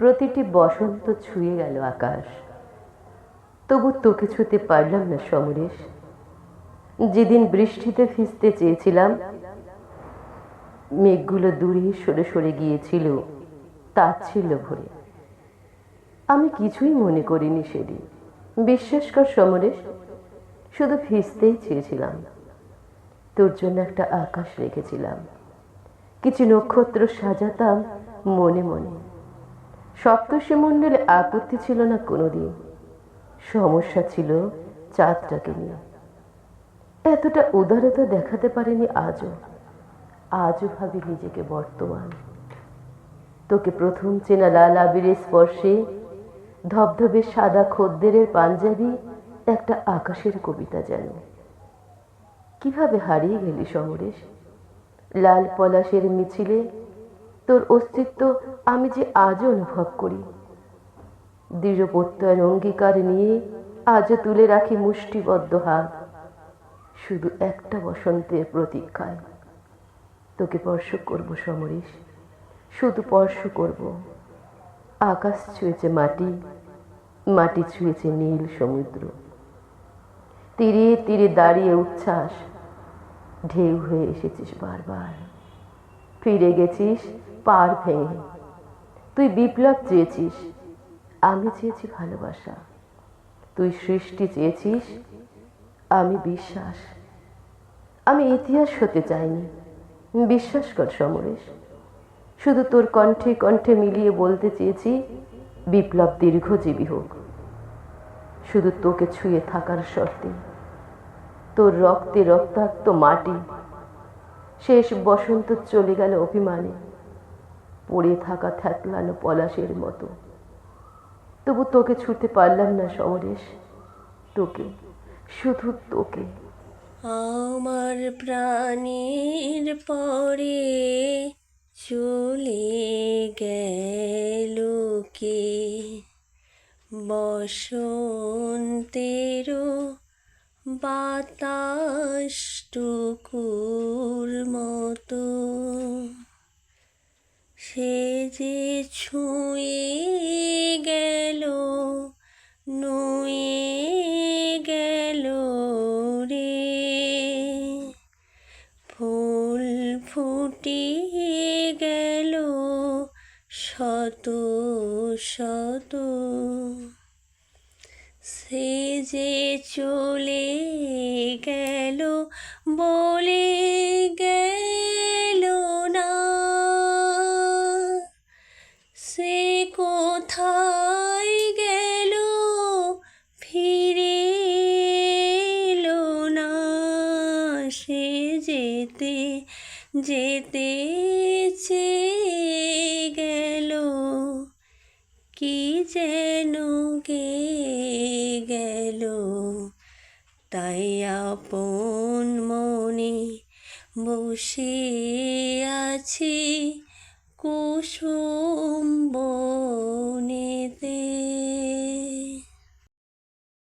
প্রতিটি বসন্ত ছুঁয়ে গেল আকাশ। তবু তোকে ছুঁতে পারলাম না সমরেশ। যেদিন বৃষ্টিতে ভিজতে চেয়েছিলাম, মেঘগুলো দূরে সরে সরে গিয়েছিল তাচ্ছিল্য ভরে। আমি কিছুই মনে করিনি সেদিন। বিশ্বাস কর সমরেশ, শুধু ভিজতেই চেয়েছিলাম। তোর জন্য একটা আকাশ রেখেছিলাম। কিছু নক্ষত্র সাজাতাম মনে মনে। সপ্তর্ষি মণ্ডলে আপত্তি ছিল না কোনোদিন। সমস্যা ছিল চাঁদটাকে নিয়ে। এতটা উদারতা দেখাতে পারেনি আজও। আজও ভাবি নিজেকে বর্তমান। তোকে প্রথম চেনা লাল আবিরের স্পর্শে ধবধবে সাদা খদ্দেরের পাঞ্জাবি একটা আকাশের কবিতা যেন। কীভাবে হারিয়ে গেলি সমরেশ লাল পলাশের মিছিলে তোর অস্তিত্ব আমি যে আজও অনুভব করি। দৃঢ় প্রত্যয়ের অঙ্গীকার নিয়ে আজও তুলে রাখি মুষ্টিবদ্ধ হাত। শুধু একটা বসন্তের প্রতীক্ষায়। তোকে স্পর্শ করব সমরেশ, শুধু স্পর্শ করব। আকাশ ছুঁয়েছে মাটি মাটি ছুঁয়েছে নীল সমুদ্র। তীরে তীরে দাঁড়িয়ে উচ্ছ্বাস, ঢেউ হয়ে এসেছিস বারবার। ফিরে গেছিস পার ভেঙে। তুই বিপ্লব চেয়েছিস, আমি চেয়েছি ভালোবাসা। তুই সৃষ্টি চেয়েছিস, আমি বিশ্বাস। আমি ইতিহাস হতে চাইনি, বিশ্বাস কর সমরেশ। শুধু তোর কণ্ঠে কণ্ঠে মিলিয়ে বলতে চেয়েছি, বিপ্লব দীর্ঘজীবী হোক। শুধু তোকে ছুঁয়ে থাকার শর্তে। তোর রক্তে রক্তাক্ত মাটি। শেষ বসন্ত চলে গেল অভিমানে। পড়ে থাকা থ্যাতলানো পলাশের মতো। তবু তোকে ছুটতে পারলাম না সমরেশ, তোকে, শুধু তোকে। আমার প্রাণীর পরে চলে গেল কে? বসন্তেরও বাতাস টুকুর মতো। সে যে ছুঁয়ে গেল, নুয়ে গেল রে। ফুল ফুটিয়ে গেল শত শত। সে যে চলে গেল বলে সে যেতে যেতে চেয়ে গেল। কি যেন গে গেল। তাই আপন মনে বসে আছি কুসুম বনেতে